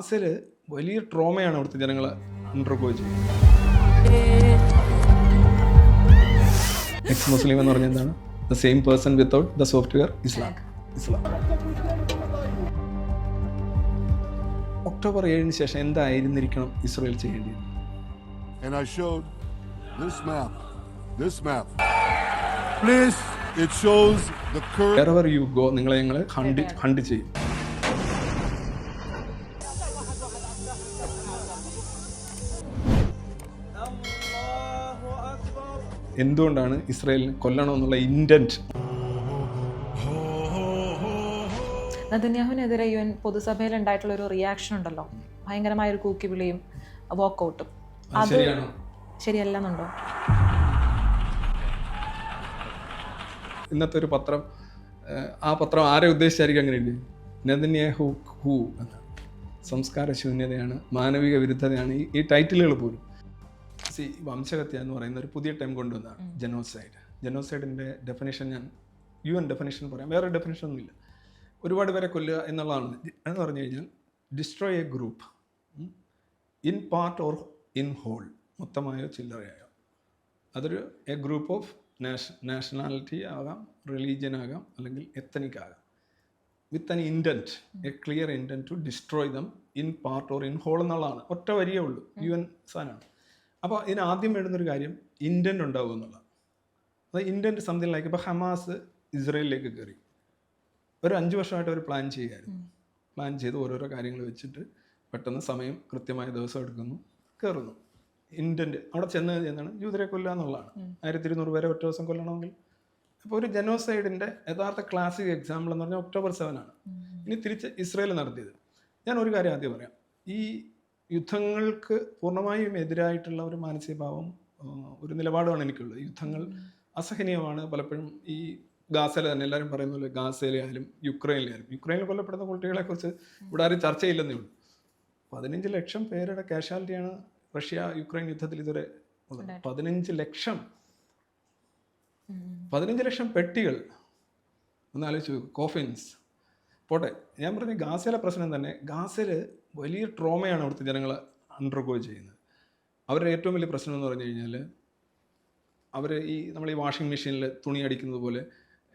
ഗാസയിൽ വലിയ ട്രോമയാണ് അവിടുത്തെ ജനങ്ങൾ അണ്ടർഗോ ചെയ്യുന്നത് എക്സ് മുസ്ലിം എന്ന് പറഞ്ഞാൽ എന്താണ് the same person without the software Islam Islam October ഏഴിന് ശേഷം എന്തായിരുന്നിരിക്കണം ഇസ്രയേൽ ചെയ്യേണ്ടത് and I showed this map. This map. Please, it shows the curve. Wherever you go നിങ്ങളെ ഞങ്ങൾ ഹണ്ട് ഹണ്ട് ചെയ്യും എന്തുകൊണ്ടാണ് ഇസ്രായേലിനെ കൊല്ലണമെന്നുള്ള ഇന്റന്റ് നദന്യാഹുവിനെതിരെ യു എൻ പൊതുസഭയിൽ ഉണ്ടായിട്ടുള്ള ഒരു റിയാക്ഷൻ ഉണ്ടല്ലോ. ഭയങ്കരമായ ഒരു കൂക്കി വിളിയും വാക്കൗട്ടും അത് ശരിയല്ലെന്നുണ്ടോ? ഇന്നത്തെ ഒരു പത്രം ആ പത്രം ആരെ ഉദ്ദേശിച്ചായിരിക്കും അങ്ങനെ എഴുതി നദന്യാഹു ഹു എന്ന് സംസ്കാര ശൂന്യതയാണ് മാനവിക വിരുദ്ധതയാണ് ഈ ടൈറ്റിലുകൾ പോലും. സി വംശഹത്യ എന്ന് പറയുന്ന ഒരു പുതിയ ടൈം കൊണ്ടുവന്നതാണ് ജനോസൈഡ് ജനോസൈഡിന്റെ ഡെഫിനേഷൻ ഞാൻ യു എൻ ഡെഫിനേഷൻ പറയാം. വേറെ ഡെഫിനേഷൻ ഒന്നുമില്ല. ഒരുപാട് പേരെ കൊല്ലുക എന്നുള്ളതാണ്. എന്ന് പറഞ്ഞു കഴിഞ്ഞാൽ destroy a group in part or in whole മൊത്തമായോ ചില്ലറയായോ. അതൊരു എ ഗ്രൂപ്പ് ഓഫ് നാഷ നാഷണാലിറ്റി ആകാം റിലീജിയൻ ആകാം അല്ലെങ്കിൽ എത്തനിക് ആകാം. With an intent a clear intent to destroy them in part or in whole എന്നുള്ളതാണ്. ഒറ്റ വരിയേ ഉള്ളൂ. യു എൻ സാധനമാണ്. അപ്പോൾ ഇതിന് ആദ്യം വേണ്ടുന്നൊരു കാര്യം ഇന്റന്റ് ഉണ്ടാവും എന്നുള്ളതാണ്. അത് ഇന്റന്റ് സംതിങ് ലൈക്ക് ഇപ്പോൾ ഹമാസ് ഇസ്രയേലിലേക്ക് കയറി ഒരു അഞ്ച് വർഷമായിട്ട് അവർ പ്ലാൻ ചെയ്യുമായിരുന്നു പ്ലാൻ ചെയ്ത് ഓരോരോ കാര്യങ്ങൾ വെച്ചിട്ട് പെട്ടെന്ന് സമയം കൃത്യമായ ദിവസം എടുക്കുന്നു കയറുന്നു ഇന്റന്റ് അവിടെ ചെന്ന് കഴിഞ്ഞാണ് ജൂതരെ കൊല്ലുക എന്നുള്ളതാണ്. ആയിരത്തി ഇരുന്നൂറ് പേരെ ഒറ്റ ദിവസം കൊല്ലണമെങ്കിൽ. അപ്പോൾ ഒരു ജനോസൈഡിന്റെ യഥാർത്ഥ ക്ലാസിക് എക്സാമ്പിൾ എന്ന് പറഞ്ഞാൽ ഒക്ടോബർ സെവൻ ആണ്. ഇനി തിരിച്ച് ഇസ്രയേൽ നടത്തിയത്. ഞാൻ ഒരു കാര്യം ആദ്യം പറയാം. ഈ യുദ്ധങ്ങൾക്ക് പൂർണമായും എതിരായിട്ടുള്ള ഒരു മാനസികഭാവം ഒരു നിലപാടുമാണ് എനിക്കുള്ളത്. യുദ്ധങ്ങൾ അസഹനീയമാണ്. പലപ്പോഴും ഈ ഗാസയിലെ തന്നെ എല്ലാവരും പറയുന്ന പോലെ ഗാസയിലായാലും യുക്രൈനിലായാലും. യുക്രൈനിൽ കൊല്ലപ്പെടുന്ന കുട്ടികളെ കുറിച്ച് ഇവിടെ ആരും ചർച്ച ചെയ്യില്ലെന്നേ ഉള്ളൂ. പതിനഞ്ച് ലക്ഷം പേരുടെ കാഷ്വാലിറ്റിയാണ് റഷ്യ യുക്രൈൻ യുദ്ധത്തിൽ ഇതുവരെ പതിനഞ്ച് ലക്ഷം. പതിനഞ്ച് ലക്ഷം പെട്ടികൾ. ഒന്ന് ആലോചിച്ചു കോഫിൻസ് പോട്ടെ ഞാൻ പറഞ്ഞ ഗാസയിലെ പ്രശ്നം തന്നെ ഗാസയിൽ വലിയ ട്രോമയാണ് അവിടുത്തെ ജനങ്ങൾ അണ്ടർഗോ ചെയ്യുന്നത്. അവരുടെ ഏറ്റവും വലിയ പ്രശ്നം എന്ന് പറഞ്ഞു കഴിഞ്ഞാൽ അവർ ഈ നമ്മൾ ഈ വാഷിംഗ് മെഷീനിൽ തുണി അടിക്കുന്നത് പോലെ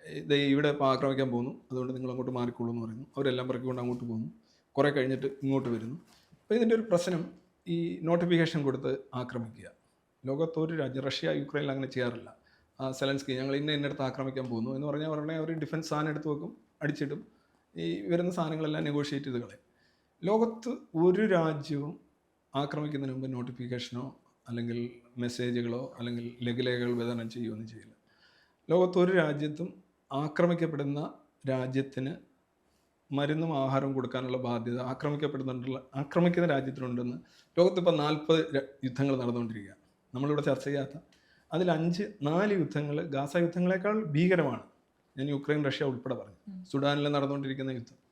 ഇത് ഇവിടെ ആക്രമിക്കാൻ പോകുന്നു അതുകൊണ്ട് നിങ്ങൾ അങ്ങോട്ട് മാറിക്കോളൂ എന്ന് പറയുന്നു. അവരെല്ലാം പറക്കിക്കൊണ്ട് അങ്ങോട്ട് പോകുന്നു. കുറേ കഴിഞ്ഞിട്ട് ഇങ്ങോട്ട് വരുന്നു. അപ്പോൾ ഇതിന്റെ ഒരു പ്രശ്നം ഈ നോട്ടിഫിക്കേഷൻ കൊടുത്ത് ആക്രമിക്കുക. ലോകത്ത് ഒരു രാജ്യം റഷ്യ യുക്രൈനിൽ അങ്ങനെ ചെയ്യാറില്ല. സെലൻസ്കി ഞങ്ങൾ ഇന്ന ഇന്നടത്ത് ആക്രമിക്കാൻ പോകുന്നു എന്ന് പറഞ്ഞാൽ പറഞ്ഞാൽ അവർ ഡിഫൻസ് സാധനം എടുത്ത് വെക്കും അടിച്ചിടും. ഈ വരുന്ന സാധനങ്ങളെല്ലാം നെഗോഷിയേറ്റ് ചെയ്ത് കളയും. ലോകത്ത് ഒരു രാജ്യവും ആക്രമിക്കുന്നതിന് മുമ്പ് നോട്ടിഫിക്കേഷനോ അല്ലെങ്കിൽ മെസ്സേജുകളോ അല്ലെങ്കിൽ ലഘുലേഖകൾ വിതരണം ചെയ്യുകയൊന്നും ചെയ്യില്ല. ലോകത്ത് ഒരു രാജ്യത്തും ആക്രമിക്കപ്പെടുന്ന രാജ്യത്തിന് മരുന്നും ആഹാരവും കൊടുക്കാനുള്ള ബാധ്യത ആക്രമിക്കപ്പെടുന്നുണ്ടുള്ള ആക്രമിക്കുന്ന രാജ്യത്തിനുണ്ടെന്ന് ലോകത്തിപ്പോൾ നാൽപ്പത് യുദ്ധങ്ങൾ നടന്നുകൊണ്ടിരിക്കുക നമ്മളിവിടെ ചർച്ച ചെയ്യാത്ത അതിൽ അഞ്ച് നാല് യുദ്ധങ്ങൾ ഗാസ യുദ്ധങ്ങളെക്കാൾ ഭീകരമാണ്. ഞാൻ യുക്രൈൻ റഷ്യ ഉൾപ്പെടെ പറഞ്ഞു. സുഡാനിൽ നടന്നുകൊണ്ടിരിക്കുന്ന യുദ്ധം.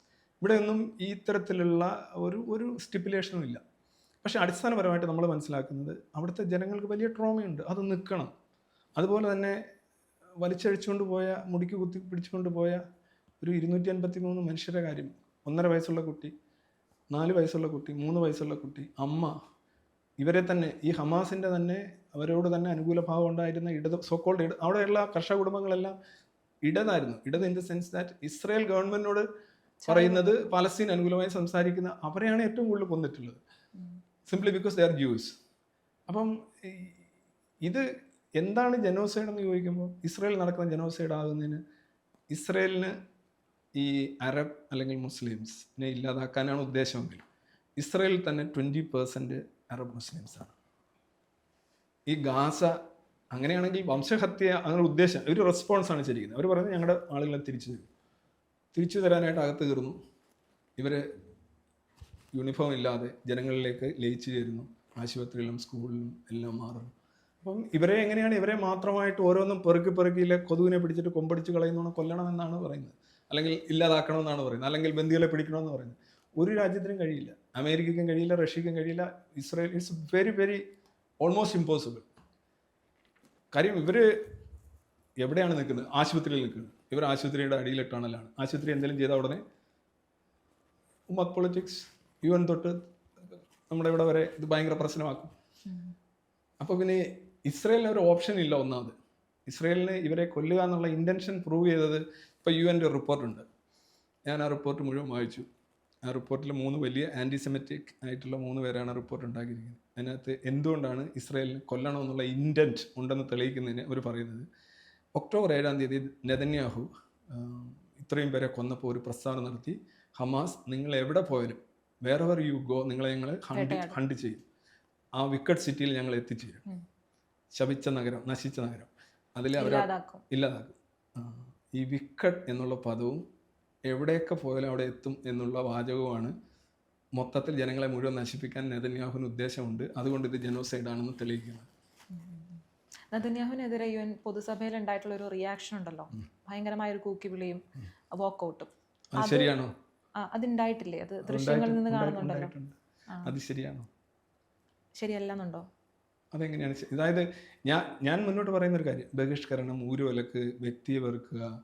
ഇവിടെയൊന്നും ഈ ഇത്തരത്തിലുള്ള ഒരു ഒരു സ്റ്റിപ്പുലേഷനും ഇല്ല. പക്ഷെ അടിസ്ഥാനപരമായിട്ട് നമ്മൾ മനസ്സിലാക്കുന്നത് അവിടുത്തെ ജനങ്ങൾക്ക് വലിയ ട്രോമയുണ്ട്. അത് നിൽക്കണം. അതുപോലെ തന്നെ വലിച്ചഴിച്ചുകൊണ്ട് പോയ മുടിക്ക് കുത്തി പിടിച്ചുകൊണ്ട് പോയ ഒരു ഇരുന്നൂറ്റി അൻപത്തി മൂന്ന് മനുഷ്യരുടെ കാര്യം. ഒന്നര വയസ്സുള്ള കുട്ടി നാല് വയസ്സുള്ള കുട്ടി മൂന്ന് വയസ്സുള്ള കുട്ടി അമ്മ ഇവരെ തന്നെ ഈ ഹമാസിന്റെ തന്നെ അവരോട് തന്നെ അനുകൂല ഭാവം ഉണ്ടായിരുന്ന ഇടത് സോക്കോൾഡ് ഇട അവിടെയുള്ള കർഷക കുടുംബങ്ങളെല്ലാം ഇടതായിരുന്നു. ഇടത് in the sense that Israel ഗവൺമെന്റിനോട് പറയുന്നത് പലസ്തീൻ അനുകൂലമായി സംസാരിക്കുന്ന അവരെയാണ് ഏറ്റവും കൂടുതൽ കൊന്നിട്ടുള്ളത്. Simply because they are Jews അപ്പം ഇത് എന്താണ് ജനോസൈഡ് എന്ന് ചോദിക്കുമ്പോൾ ഇസ്രയേൽ നടക്കുന്ന ജനോസൈഡ് ആകുന്നതിന് ഇസ്രയേലിന് ഈ അറബ് അല്ലെങ്കിൽ മുസ്ലിംസിനെ ഇല്ലാതാക്കാനാണ് ഉദ്ദേശമെങ്കിൽ ഇസ്രയേലിൽ തന്നെ ട്വന്റി പേഴ്സന്റ് അറബ് മുസ്ലിംസാണ് ഈ ഗാസ അങ്ങനെയാണെങ്കിൽ വംശഹത്യ അങ്ങനെ ഉദ്ദേശം ഒരു റെസ്പോൺസാണ് ശരിക്കുന്നത് അവർ പറയുന്നത് ഞങ്ങളുടെ ആളുകളെ തിരിച്ചു തരും. തിരിച്ചു തരാനായിട്ട് അകത്ത് കയറുന്നു. ഇവർ യൂണിഫോം ഇല്ലാതെ ജനങ്ങളിലേക്ക് ലയിച്ചു ചേരുന്നു. ആശുപത്രിയിലും സ്കൂളിലും എല്ലാം മാറുന്നു. അപ്പം ഇവരെ എങ്ങനെയാണ് ഇവരെ മാത്രമായിട്ട് ഓരോന്നും പെറുക്കി പെറുക്കിയില്ല കൊതുകിനെ പിടിച്ചിട്ട് കൊമ്പടിച്ച് കളയുന്നതാണ് കൊല്ലണമെന്നാണ് പറയുന്നത്. അല്ലെങ്കിൽ ഇല്ലാതാക്കണമെന്നാണ് പറയുന്നത്. അല്ലെങ്കിൽ ബന്ദികളെ പിടിക്കണമെന്ന് പറയുന്നത്. ഒരു രാജ്യത്തിനും കഴിയില്ല. അമേരിക്കയ്ക്കും കഴിയില്ല റഷ്യക്കും കഴിയില്ല. Israel it's very very almost impossible കാര്യം ഇവർ എവിടെയാണ് നിൽക്കുന്നത്? ആശുപത്രിയിൽ നിൽക്കുന്നത്. ഇവർ ആശുപത്രിയുടെ അടിയിലെ ടണലാണ് ആശുപത്രി എന്തെങ്കിലും ചെയ്ത ഉടനെ ഉമ്മത്ത് പൊളിറ്റിക്സ് യു എൻ തൊട്ട് നമ്മുടെ ഇവിടെ വരെ ഇത് ഭയങ്കര പ്രശ്നമാക്കും. അപ്പോൾ പിന്നെ ഇസ്രയേലിന് ഒരു ഓപ്ഷൻ ഇല്ല ഒന്നാമത്. ഇസ്രയേലിന് ഇവരെ കൊല്ലുക എന്നുള്ള ഇന്റൻഷൻ പ്രൂവ് ചെയ്തത് ഇപ്പോൾ യു എന്റെ റിപ്പോർട്ടുണ്ട്. ഞാൻ ആ റിപ്പോർട്ട് മുഴുവൻ വായിച്ചു. ആ റിപ്പോർട്ടിൽ മൂന്ന് വലിയ ആന്റിസെമറ്റിക് ആയിട്ടുള്ള മൂന്ന് പേരാണ് റിപ്പോർട്ട് ഉണ്ടാക്കിയിരിക്കുന്നത്. അതിനകത്ത് എന്തുകൊണ്ടാണ് ഇസ്രയേലിന് കൊല്ലണമെന്നുള്ള ഇന്റന്റ് ഉണ്ടെന്ന് തെളിയിക്കുന്നതിന് അവർ പറയുന്നത്. ഒക്ടോബർ ഏഴാം തീയതി നെതന്യാഹു ഇത്രയും പേരെ കൊന്നപ്പോൾ ഒരു പ്രസ്താവന നടത്തി ഹമാസ് നിങ്ങൾ എവിടെ പോയാലും വേറെവർ യു ഗോ നിങ്ങളെ ഞങ്ങൾ ഹണ്ട്. ഹണ്ട് ചെയ്യും. ആ വിക്കറ്റ് സിറ്റിയിൽ ഞങ്ങൾ എത്തിച്ചേരും. ശപിച്ച നഗരം നശിച്ച നഗരം. അതിൽ അവർ ഇല്ലാതാക്കും. ഇല്ലാതാക്കും. ഈ വിക്കറ്റ് എന്നുള്ള പദവും എവിടെയൊക്കെ പോയാലും അവിടെ എത്തും എന്നുള്ള വാചകവുമാണ് മൊത്തത്തിൽ ജനങ്ങളെ മുഴുവൻ നശിപ്പിക്കാൻ നെതന്യാഹുവിന് ഉദ്ദേശമുണ്ട്. അതുകൊണ്ട് ഇത് ജനോസൈഡാണെന്ന് തെളിയിക്കുന്നത് നദന്യാഹുവിനെതിരെ യു എൻ പൊതുസഭയിൽ ഉണ്ടായിട്ടുള്ള ഒരു റിയാക്ഷൻ ഉണ്ടല്ലോ ഭയങ്കരമായ ഒരു കൂക്കിവിളിയും വോക്കൗട്ടും ശരിയാണോ? അതുണ്ടായിട്ടില്ലേ? അത് ദൃശ്യങ്ങളിൽ നിന്ന് കാണുന്നുണ്ടല്ലോ. അത് ശരിയാണോ? ശരിയല്ലെന്നുണ്ടോ? അതെങ്ങനെയാണ് അതായത് ഞാൻ ഞാൻ മുന്നോട്ട് പറയുന്ന ഒരു കാര്യം. ബഹിഷ്കരണം ഊരുവലക്ക് വ്യക്തിയെ വെറുക്കുക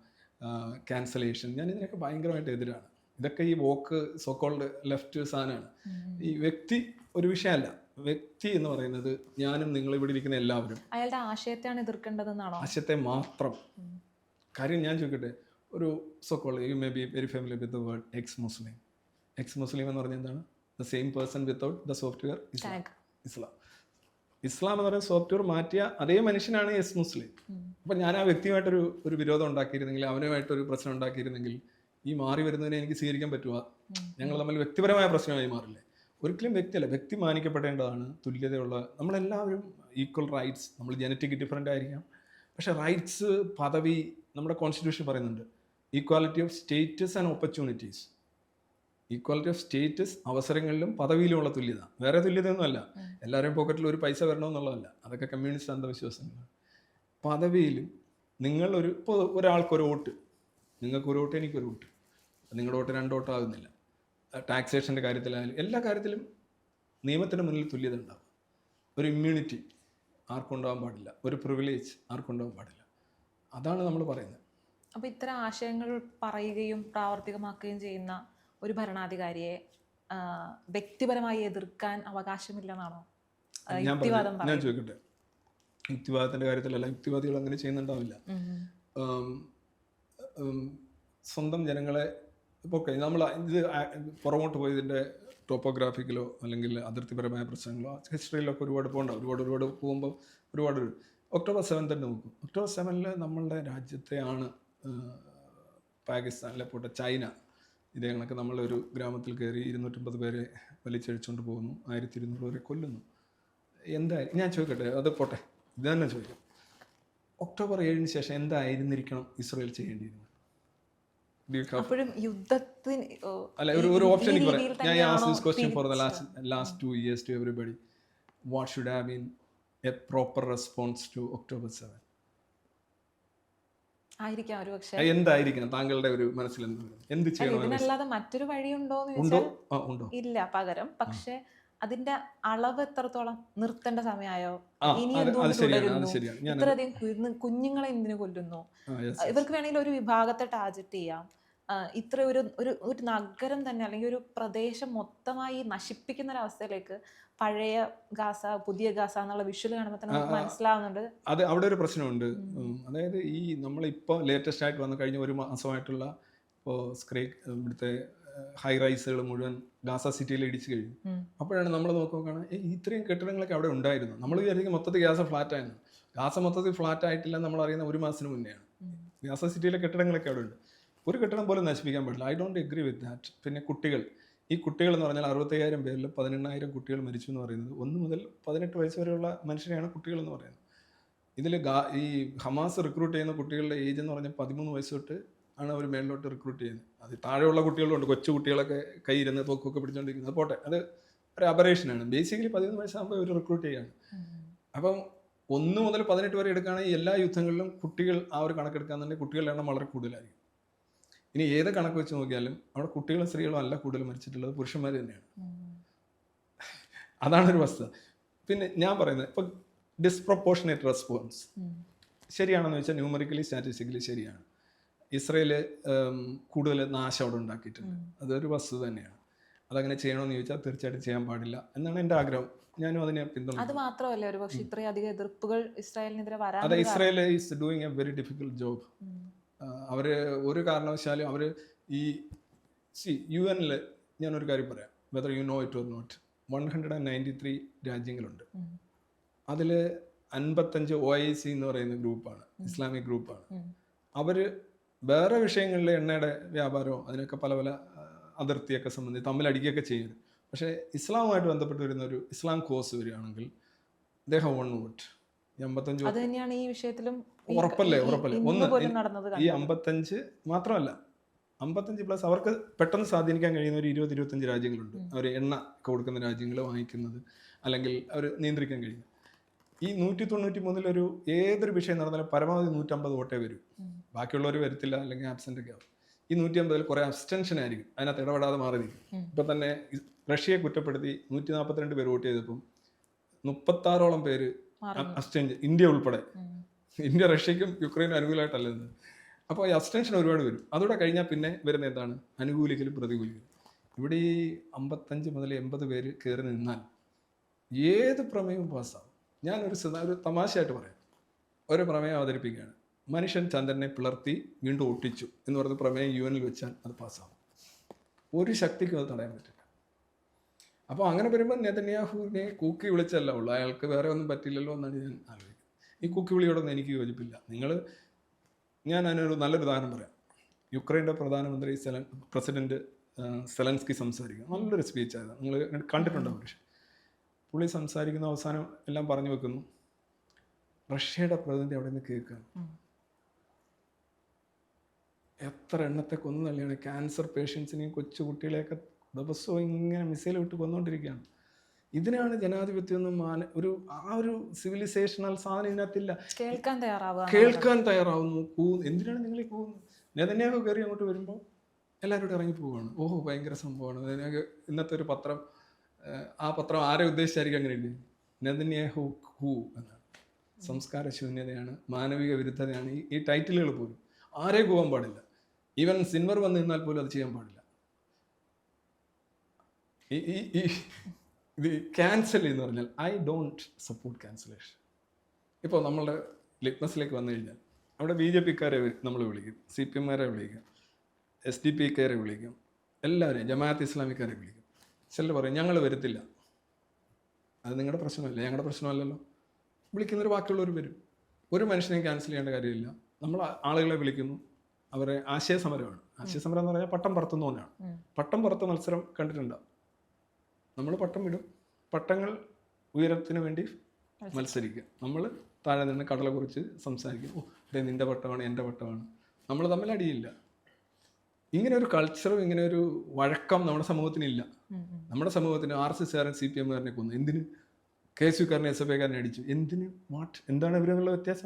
ക്യാൻസലേഷൻ ഞാൻ ഇതിനൊക്കെ ഭയങ്കരമായിട്ട് എതിരാണ്. ഇതൊക്കെ ഈ വോക്ക് സോക്കോൾഡ് ലെഫ്റ്റ് സാധനമാണ്. ഈ വ്യക്തി ഒരു വിഷയമല്ല. വ്യക്തി എന്ന് പറയുന്നത് ഞാനും നിങ്ങൾ ഇവിടെ ഇരിക്കുന്ന എല്ലാവരും. അയാളുടെ ആശയത്തെയാണ് എതിർക്കേണ്ടതെന്നാണോ? ആശയത്തെ മാത്രം. കാര്യം ഞാൻ ചോദിക്കട്ടെ? ഒരു സോക്കോൾ you may be very familiar with the word ex Muslim ex Muslim എന്ന് പറഞ്ഞാൽ എന്താണ്? The same person without the software ഇസ്ലാം ഇസ്ലാം ഇസ്ലാം എന്ന് പറയുന്ന സോഫ്റ്റ്വെയർ മാറ്റിയ അതേ മനുഷ്യനാണ് എസ് മുസ്ലിം അപ്പം ഞാൻ ആ വ്യക്തിയുമായിട്ടൊരു ഒരു വിരോധം ഉണ്ടാക്കിയിരുന്നെങ്കിൽ അവനുമായിട്ടൊരു പ്രശ്നം ഉണ്ടാക്കിയിരുന്നെങ്കിൽ ഈ മാറി വരുന്നതിനെ എനിക്ക് സ്വീകരിക്കാൻ പറ്റുക ഞങ്ങൾ തമ്മിൽ വ്യക്തിപരമായ പ്രശ്നമായി മാറില്ലേ? ഒരിക്കലും വ്യക്തിയല്ല വ്യക്തി മാനിക്കപ്പെടേണ്ടതാണ് തുല്യതയുള്ള നമ്മളെല്ലാവരും ഈക്വൽ റൈറ്റ്സ് നമ്മൾ ജനറ്റിക് ഡിഫറെന്റ് ആയിരിക്കാം. പക്ഷേ റൈറ്റ്സ് പദവി നമ്മുടെ കോൺസ്റ്റിറ്റ്യൂഷൻ പറയുന്നുണ്ട്. Equality of status and opportunities equality of status അവസരങ്ങളിലും പദവിയിലുമുള്ള തുല്യത. വേറെ തുല്യതയൊന്നുമല്ല. എല്ലാവരുടെയും പോക്കറ്റിൽ ഒരു പൈസ വരണമെന്നുള്ളതല്ല. അതൊക്കെ കമ്മ്യൂണിസ്റ്റ് അന്ധവിശ്വാസങ്ങളാണ്. പദവിയിലും നിങ്ങളൊരു ഇപ്പോൾ ഒരാൾക്കൊരു വോട്ട്. നിങ്ങൾക്കൊരു വോട്ട് എനിക്കൊരു വോട്ട്. നിങ്ങളുടെ വോട്ട് രണ്ട് വോട്ട് ആകുന്നില്ല ടാക്സേഷന്റെ കാര്യത്തിലായാലും എല്ലാ കാര്യത്തിലും നിയമത്തിന് മുന്നിൽ തുല്യത ഉണ്ടാവും. ഒരു ഇമ്മ്യൂണിറ്റി ആർക്കും ഉണ്ടാവാൻ പാടില്ല. ഒരു പ്രിവിലേജ് ആർക്കും ഉണ്ടാവാൻ പാടില്ല. അതാണ് നമ്മൾ പറയുന്നത്. അപ്പോൾ ഇത്തരം ആശയങ്ങൾ പറയുകയും പ്രാവർത്തികമാക്കുകയും ചെയ്യുന്ന ഒരു ഭരണാധികാരിയെ വ്യക്തിപരമായി എതിർക്കാൻ അവകാശമില്ലെന്നാണോ? ഞാൻ യുക്തിവാദം പറഞ്ഞു ഞാൻ ചോദിക്കട്ടെ? യുക്തിവാദത്തിന്റെ കാര്യത്തിലല്ല യുക്തിവാദികൾ അങ്ങനെ ചെയ്യുന്നുണ്ടാവില്ല. സ്വന്തം ജനങ്ങളെ ഇപ്പോൾ ഓക്കെ നമ്മൾ ഇത് പുറമോട്ട് പോയതിന്റെ ടോപ്പോഗ്രാഫിക്കലോ അല്ലെങ്കിൽ അതിർത്തിപരമായ പ്രശ്നങ്ങളോ ഹിസ്റ്ററിയിലൊക്കെ ഒരുപാട് പോകണ്ട ഒരുപാട് ഒരുപാട് പോകുമ്പോൾ ഒരുപാട് ഒരു- ഒക്ടോബർ സെവൻ തന്നെ നോക്കും. ഒക്ടോബർ സെവനിൽ നമ്മളുടെ രാജ്യത്തെയാണ് പാകിസ്ഥാനിലെ പോട്ടെ ചൈന ഇതേ കണക്ക് നമ്മളൊരു ഗ്രാമത്തിൽ കയറി ഇരുന്നൂറ്റമ്പത് പേരെ വലിച്ചഴിച്ചുകൊണ്ട് പോകുന്നു ആയിരത്തി ഇരുന്നൂറ് പേരെ കൊല്ലുന്നു. എന്തായി ഞാൻ ചോദിക്കട്ടെ അത് പോട്ടെ ഇത് തന്നെ ചോദിക്കാം. ഒക്ടോബർ ഏഴിന് ശേഷം എന്തായിരുന്നിരിക്കണം ഇസ്രയേൽ ചെയ്യേണ്ടിയിരുന്നത്? അപ്പോഴും യുദ്ധത്തിന് അല്ല ഒരു ഒരു ഓപ്ഷൻ എനിക്ക് പറയാം. ഞാൻ ask this question for the last last two years to everybody what should have been a proper response to October seven ആയിരിക്കാം ഒരു പക്ഷേ. എന്തായിരിക്കണം? താങ്കളുടെ ഒരു മനസ്സിൽ എന്ത് ചെയ്യണം ഇതിനല്ലാതെ മറ്റൊരു വഴിയുണ്ടോ എന്ന് ചോദിച്ചാൽ ഇല്ല പകരം. പക്ഷെ അതിന്റെ അളവ് എത്രത്തോളം നിർത്തേണ്ട സമയമായോ? ഇനി എന്തുകൊണ്ട് ഇത്രയധികം കുഞ്ഞുങ്ങളെ എന്തിനു കൊല്ലുന്നു? ഇവർക്ക് വേണമെങ്കിൽ ഒരു വിഭാഗത്തെ ടാർജറ്റ് ചെയ്യാം. ഇത്ര ഒരു ഒരു ഒരു നഗരം തന്നെ അല്ലെങ്കിൽ ഒരു പ്രദേശം മൊത്തമായി നശിപ്പിക്കുന്ന ഒരു അവസ്ഥയിലേക്ക് പഴയ ഗാസ പുതിയ ഗാസ എന്നുള്ള വിഷ്വൽ കാണുമ്പോൾ തന്നെ നമുക്ക് മനസ്സിലാവുന്നുണ്ട്. അത് അവിടെ ഒരു പ്രശ്നമുണ്ട്. അതായത് ഈ നമ്മളിപ്പോൾ ലേറ്റസ്റ്റ് ആയിട്ട് വന്ന കഴിഞ്ഞ ഒരു മാസമായിട്ടുള്ള ഇപ്പോൾ സ്ക്രീ ഇവിടുത്തെ ഹൈ റൈസുകൾ മുഴുവൻ ഗാസ സിറ്റിയിൽ ഇടിച്ചു കഴിഞ്ഞു. അപ്പോഴാണ് നമ്മൾ നോക്കുകയാണ് ഇത്രയും കെട്ടിടങ്ങളൊക്കെ അവിടെ ഉണ്ടായിരുന്നു. നമ്മൾ വിചാരിക്കും മൊത്തത്തിൽ ഗാസ ഫ്ലാറ്റ് ആയിരുന്നു. ഗാസ മൊത്തത്തിൽ ഫ്ലാറ്റ് ആയിട്ടില്ല നമ്മൾ അറിയുന്ന ഒരു മാസത്തിന് മുന്നെയാണ്. ഗാസ സിറ്റിയിലെ കെട്ടിടങ്ങളൊക്കെ അവിടെ ഉണ്ട്. ഒരു കെട്ടിടം പോലും നശിപ്പിക്കാൻ പറ്റില്ല I don't agree with that പിന്നെ കുട്ടികൾ. ഈ കുട്ടികൾ എന്ന് പറഞ്ഞാൽ അറുപത്തയ്യായിരം പേരിൽ പതിനെണ്ണായിരം കുട്ടികൾ മരിച്ചു എന്ന് പറയുന്നത് ഒന്ന് മുതൽ പതിനെട്ട് വയസ്സ് വരെയുള്ള മനുഷ്യരെയാണ് കുട്ടികൾ എന്ന് പറയുന്നത്. ഇതിൽ ഈ ഹമാസ് റിക്രൂട്ട് ചെയ്യുന്ന കുട്ടികളുടെ ഏജ് എന്ന് പറഞ്ഞാൽ പതിമൂന്ന് വയസ്സ് തൊട്ട് ആണ് അവർ മേളിലോട്ട് റിക്രൂട്ട് ചെയ്യുന്നത്. അത് താഴെയുള്ള കുട്ടികളുണ്ട് കൊച്ചു കുട്ടികളൊക്കെ കയ്യിരുന്ന് തോക്കൊക്കെ പിടിച്ചുകൊണ്ടിരിക്കുന്നത് പോട്ടെ അത് ഒരു അപറേഷനാണ് ബേസിക്കലി പതിമൂന്ന് വയസ്സാകുമ്പോൾ ഇവർ റിക്രൂട്ട് ചെയ്യാണ് അപ്പം ഒന്ന് മുതൽ പതിനെട്ട് വരെ എടുക്കുകയാണെങ്കിൽ എല്ലാ യുദ്ധങ്ങളിലും കുട്ടികൾ ആ ഒരു കണക്കെടുക്കുകയാണെന്നുണ്ടെങ്കിൽ കുട്ടികളുടെ എണ്ണം വളരെ കൂടുതലായിരിക്കും. ഇനി ഏത് കണക്ക് വെച്ച് നോക്കിയാലും അവിടെ കുട്ടികളും സ്ത്രീകളും അല്ല കൂടുതൽ മരിച്ചിട്ടുള്ളത് പുരുഷന്മാർ തന്നെയാണ്. അതാണ് ഒരു വസ്തുത. പിന്നെ ഞാൻ പറയുന്നത് ഇപ്പം ഡിസ്പ്രപ്പോർഷനേറ്റ് റെസ്പോൺസ് ശരിയാണെന്ന് വെച്ചാൽ ന്യൂമറിക്കലി സ്റ്റാറ്റിസ്റ്റിക്കലി ശരിയാണ്. ഇസ്രയേൽ കൂടുതൽ നാശം അവിടെ ഉണ്ടാക്കിയിട്ടുണ്ട്. അതൊരു വസ്തു തന്നെയാണ്. അതങ്ങനെ ചെയ്യണമെന്ന് ചോദിച്ചാൽ തീർച്ചയായിട്ടും ചെയ്യാൻ പാടില്ല എന്നാണ് എന്റെ ആഗ്രഹം. ഞാനും അതിനെ അത് മാത്രമല്ല ഒരു പക്ഷെ ഇത്രയധികം എതിർപ്പുകൾ ഇസ്രായേലിനെതിരെ വരാൻ അതെ Israel is doing a very difficult job അവർ ഒരു കാരണവശാലും അവർ ഈ സി യു എനിൽ ഞാനൊരു കാര്യം പറയാം. Whether you know it or not one hundred and ninety three രാജ്യങ്ങളുണ്ട് അതിൽ അൻപത്തഞ്ച് ഒ ഐ സി എന്ന് പറയുന്ന ഗ്രൂപ്പാണ് ഇസ്ലാമിക് ഗ്രൂപ്പാണ്. അവർ വേറെ വിഷയങ്ങളിൽ എണ്ണയുടെ വ്യാപാരവും അതിനൊക്കെ പല പല അതിർത്തിയൊക്കെ സംബന്ധിച്ച് തമ്മിലടിക്കുകയൊക്കെ ചെയ്യും. പക്ഷേ ഇസ്ലാമുമായിട്ട് ബന്ധപ്പെട്ട് വരുന്ന ഒരു ഇസ്ലാം കോഴ്സ് വരികയാണെങ്കിൽ അദ്ദേഹം വൺ വോട്ട് ഈ അമ്പത്തഞ്ച് അത് തന്നെയാണ് ഈ വിഷയത്തിലും ഉറപ്പല്ലേ ഉറപ്പല്ലേ? ഒന്ന് ഈ-. അമ്പത്തഞ്ച് മാത്രമല്ല അമ്പത്തഞ്ച് പ്ലസ് അവർക്ക് പെട്ടെന്ന് സ്വാധീനിക്കാൻ കഴിയുന്ന ഒരു ഇരുപത് ഇരുപത്തഞ്ച് രാജ്യങ്ങളുണ്ട്. അവർ എണ്ണ കൊടുക്കുന്ന രാജ്യങ്ങൾ വാങ്ങിക്കുന്നത് അല്ലെങ്കിൽ അവർ നിയന്ത്രിക്കാൻ കഴിയും. ഈ നൂറ്റി തൊണ്ണൂറ്റി മൂന്നിലൊരു ഏതൊരു വിഷയം നടന്നാലും പരമാവധി നൂറ്റമ്പത് വോട്ടേ വരും. ബാക്കിയുള്ളവർ വരത്തില്ല അല്ലെങ്കിൽ ആബ്സെന്റ് ഒക്കെ ആവും. ഈ നൂറ്റി അമ്പതിൽ കുറേ അബ്സ്റ്റൻഷൻ ആയിരിക്കും. അതിനകത്ത് ഇടപെടാതെ മാറി നിൽക്കും ഇപ്പം തന്നെ റഷ്യയെ കുറ്റപ്പെടുത്തി നൂറ്റി നാൽപ്പത്തിരണ്ട് പേര് വോട്ട് ചെയ്തപ്പം മുപ്പത്താറോളം പേര് അബ്സ്റ്റൻഷൻ ഇന്ത്യ ഉൾപ്പെടെ. ഇന്ത്യ റഷ്യക്കും യുക്രൈനും അനുകൂലമായിട്ടല്ല അപ്പോൾ ഈ അബ്സ്റ്റൻഷൻ ഒരുപാട് വരും. അതോടെ കഴിഞ്ഞാൽ പിന്നെ വരുന്ന എന്താണ്? അനുകൂലിക്കലും പ്രതികൂലിക്കലും. ഇവിടെ ഈ അമ്പത്തഞ്ച് മുതൽ എൺപത് പേര് കയറി നിന്നാൽ ഏത് പ്രമേയവും പാസ്സാവും ഞാനൊരു ഒരു തമാശയായിട്ട് പറയാം. ഒരു പ്രമേയം അവതരിപ്പിക്കുകയാണ്. മനുഷ്യൻ ചന്ദ്രനെ പിളർത്തി വീണ്ടും ഒട്ടിച്ചു എന്ന് പറഞ്ഞ പ്രമേയം യു എനിൽ വെച്ചാൽ അത് പാസ്സാവും. ഒരു ശക്തിക്കും അത് തടയാൻ പറ്റില്ല. അപ്പോൾ അങ്ങനെ വരുമ്പോൾ നെതന്യാഹുവിനെ കൂക്കി വിളിച്ചല്ല ഉള്ളൂ. അയാൾക്ക് വേറെ ഒന്നും പറ്റില്ലല്ലോ എന്നാണ് ഞാൻ ആലോചിക്കുന്നത്. ഈ കൂക്കി വിളിയോടൊന്നും എനിക്ക് യോജിപ്പില്ല. നിങ്ങൾ ഞാൻ അതിനൊരു നല്ലൊരു ഉദാഹരണം പറയാം. യുക്രൈന്റെ പ്രധാനമന്ത്രി സെലൻ പ്രസിഡന്റ് സെലൻസ്കി സംസാരിക്കും നല്ലൊരു സ്പീച്ചായിരുന്നു നിങ്ങൾ കണ്ടിട്ടുണ്ടോ പക്ഷേ പുള്ളി സംസാരിക്കുന്ന അവസാനം എല്ലാം പറഞ്ഞു വെക്കുന്നു. റഷ്യയുടെ പ്രതിനിധി അവിടെ നിന്ന് കേൾക്കുകയാണ്. എത്ര എണ്ണത്തെ കൊന്നു തള്ളിയാണ് ക്യാൻസർ പേഷ്യൻസിനെയും കൊച്ചു കുട്ടികളെയൊക്കെ ദിവസവും ഇങ്ങനെ മിസൈൽ വിട്ട് കൊന്നുകൊണ്ടിരിക്കുകയാണ് ഇതിനാണ് ജനാധിപത്യം ഒന്നും മാന ഒരു ആ ഒരു സിവിലൈസേഷണൽ സാധനം ഇതിനകത്തില്ല. കേൾക്കാൻ തയ്യാറാവുക കേൾക്കാൻ തയ്യാറാവുന്നു. കൂ എന്തിനാണ് നിങ്ങൾ ഈ പോകുന്നത് നെതന്യാഹു കയറി അങ്ങോട്ട് വരുമ്പോൾ എല്ലാവരും ഇറങ്ങി പോവുകയാണ്. ഓഹോ ഭയങ്കര സംഭവമാണ്. നെതന്യാഹു ഇന്നത്തെ ഒരു പത്രം ആ പത്രം ആരെ ഉദ്ദേശിച്ചായിരിക്കും അങ്ങനെ ഇല്ലേ നെതന്യാഹു ഹൂ എന്നാണ്. സംസ്കാര ശൂന്യതയാണ് മാനവിക വിരുദ്ധതയാണ്. ഈ ഈ ടൈറ്റിലുകൾ പോലും ആരെ പോകാൻ പാടില്ല? ഈവൻ സിൻവർ വന്നു നിന്നാൽ പോലും അത് ചെയ്യാൻ പാടില്ല. ഈ ക്യാൻസൽ എന്ന് പറഞ്ഞാൽ ഐ ഡോണ്ട് സപ്പോർട്ട് ക്യാൻസലേഷൻ ഇപ്പോൾ നമ്മളുടെ ലിറ്റ്മസിലേക്ക് വന്നു കഴിഞ്ഞാൽ അവിടെ ബി ജെ പിക്കാരെ നമ്മൾ വിളിക്കും. സി പി എമ്മാരെ വിളിക്കും. എസ് ഡി പി കാരെ വിളിക്കും. എല്ലാവരെയും ജമാഅത്ത് ഇസ്ലാമിക്കാരെ വിളിക്കും. ചിലർ പറയും ഞങ്ങൾ വരത്തില്ല. അത് നിങ്ങളുടെ പ്രശ്നമല്ല? ഞങ്ങളുടെ പ്രശ്നമല്ലല്ലോ. വിളിക്കുന്നവർ ബാക്കിയുള്ളവർ വരും. ഒരു മനുഷ്യനെയും ക്യാൻസൽ ചെയ്യേണ്ട കാര്യമില്ല. നമ്മൾ ആളുകളെ വിളിക്കുന്നു. അവരെ ആശയ സമരമാണ് ആശയ സമരം എന്ന് പറഞ്ഞാൽ പട്ടം പറത്തുന്ന പോലെയാണ് പട്ടം പറത്ത മത്സരം കണ്ടിട്ടുണ്ടാവും നമ്മൾ പട്ടം വിടും. പട്ടങ്ങൾ ഉയരത്തിന് വേണ്ടി മത്സരിക്കുക നമ്മൾ താഴെ നിന്ന് കടലെ കുറിച്ച് സംസാരിക്കും. ഓ ഇതേ നിന്റെ പട്ടമാണ് എന്റെ പട്ടമാണ്. നമ്മൾ തമ്മിൽ അടിയില്ല. ഇങ്ങനെ ഒരു കൾച്ചറും ഇങ്ങനെ ഒരു വഴക്കം നമ്മുടെ സമൂഹത്തിനില്ല. നമ്മുടെ സമൂഹത്തിന് ആർ എസ് എസ്കാരൻ സി പി എമ്മുകാരനെ കൊന്നു. എന്തിന്? കെ എസ് യുക്കാരനെ എസ് എഫ് ഐക്കാരനെ അടിച്ചു. എന്തിന്? വാട്ട് എന്താണ് ഇവരെ വ്യത്യാസം?